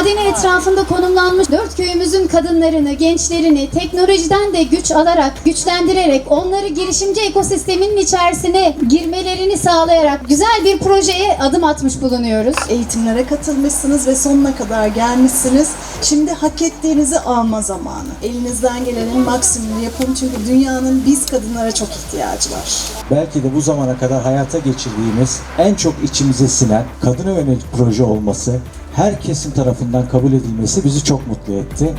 madeni etrafında konumlanmış dört köyümüzün kadınlarını, gençlerini teknolojiden de güç alarak, güçlendirerek onları girişimci ekosisteminin içerisine girmelerini sağlayarak güzel bir projeye adım atmış bulunuyoruz. Eğitimlere katılmışsınız ve sonuna kadar gelmişsiniz. Şimdi hak ettiğinizi alma zamanı. Elinizden gelenin maksimumunu yapın çünkü dünyanın biz kadınlara çok ihtiyacı var. Belki de bu zamana kadar hayata geçirdiğimiz en çok içimize sinen kadına yönelik proje olması, herkesin tarafından kabul edilmesi bizi çok mutlu etti.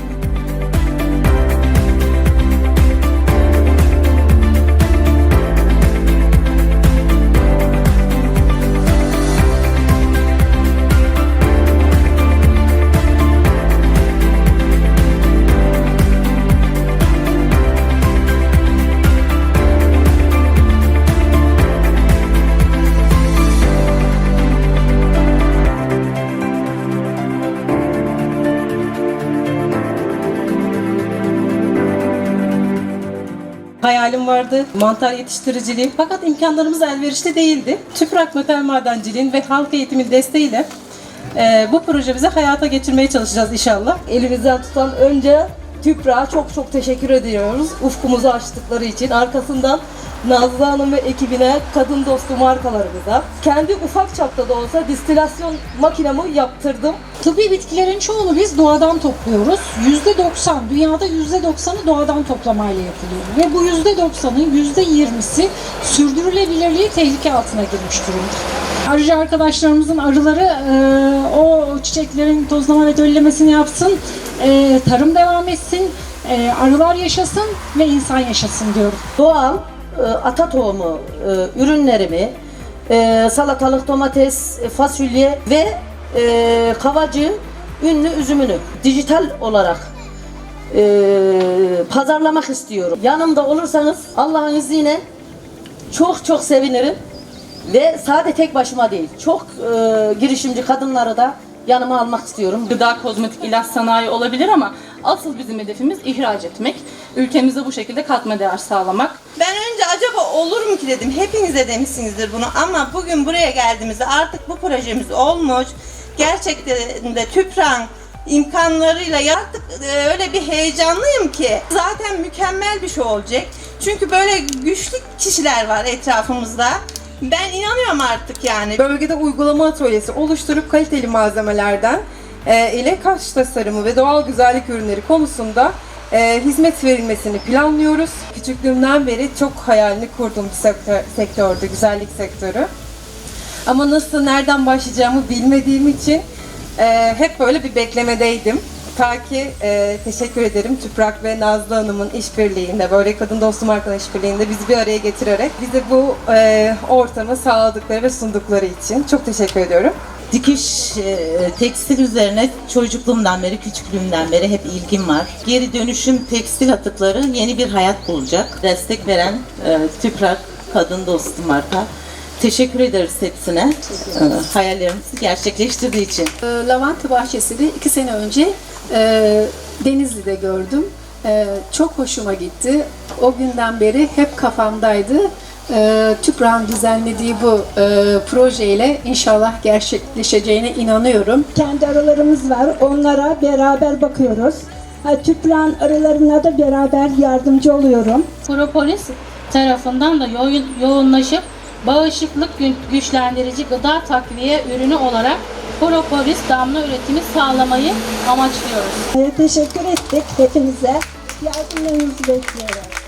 Hayalim vardı mantar yetiştiriciliği fakat imkanlarımız elverişli değildi. Tüprak metal madenciliğin ve halk eğitimin desteğiyle e, bu projemizi hayata geçirmeye çalışacağız inşallah. elimizden tutan önce Tüpra'a çok çok teşekkür ediyoruz. Ufkumuzu açtıkları için. Arkasından Nazlı Hanım ve ekibine, kadın dostu markalarımıza. Kendi ufak çapta da olsa distilasyon makinamı yaptırdım. Tıbbi bitkilerin çoğunu biz doğadan topluyoruz. %90, dünyada %90'ı doğadan toplamayla yapılıyor. Ve bu %90'ın %20'si sürdürülebilirliği tehlike altına girmiş durumda. Arıcı arkadaşlarımızın arıları e, o çiçeklerin tozlama ve döllemesini yapsın, e, tarım devam etsin, e, arılar yaşasın ve insan yaşasın diyorum. Doğal e, ata tohumu e, ürünlerimi, e, salatalık, domates, e, fasulye ve e, kavacı ünlü üzümünü dijital olarak e, pazarlamak istiyorum. Yanımda olursanız Allah'ın izniyle çok çok sevinirim. Ve sadece tek başıma değil, çok e, girişimci kadınları da yanıma almak istiyorum. Gıda, kozmetik, ilaç sanayi olabilir ama asıl bizim hedefimiz ihraç etmek. Ülkemize bu şekilde katma değer sağlamak. Ben önce acaba olur mu ki dedim. Hepiniz de demişsinizdir bunu ama bugün buraya geldiğimizde artık bu projemiz olmuş. Gerçekten de TÜPRAN imkanlarıyla artık e, öyle bir heyecanlıyım ki zaten mükemmel bir şey olacak. Çünkü böyle güçlü kişiler var etrafımızda. Ben inanıyorum artık yani. Bölgede uygulama atölyesi oluşturup kaliteli malzemelerden e, ile kaş tasarımı ve doğal güzellik ürünleri konusunda e, hizmet verilmesini planlıyoruz. Küçüklüğümden beri çok hayalini kurduğum bir sektör, sektördü, güzellik sektörü. Ama nasıl, nereden başlayacağımı bilmediğim için e, hep böyle bir beklemedeydim. Ta ki e, teşekkür ederim Tüprak ve Nazlı Hanım'ın işbirliğinde, böyle kadın dostum markanın işbirliğinde bizi bir araya getirerek bize bu e, ortamı sağladıkları ve sundukları için çok teşekkür ediyorum. Dikiş, e, tekstil üzerine çocukluğumdan beri, küçüklüğümden beri hep ilgim var. Geri dönüşüm tekstil atıkları yeni bir hayat bulacak. Destek veren e, Tüprak Kadın Dostu marka. Teşekkür ederiz hepsine. E, hayallerimizi gerçekleştirdiği için. E, Lavanta bahçesini iki sene önce e, Denizli'de gördüm. E, çok hoşuma gitti. O günden beri hep kafamdaydı. E, TÜPRA'nın düzenlediği bu e, projeyle inşallah gerçekleşeceğine inanıyorum. kendi arılarımız var. Onlara beraber bakıyoruz. Ha, Tüpran arılarına da beraber yardımcı oluyorum. Propolis tarafından da yoğun, yoğunlaşıp bağışıklık gü- güçlendirici gıda takviye ürünü olarak propolis damla üretimi sağlamayı amaçlıyoruz. Teşekkür ettik hepinize. Yardımlarınızı bekliyoruz.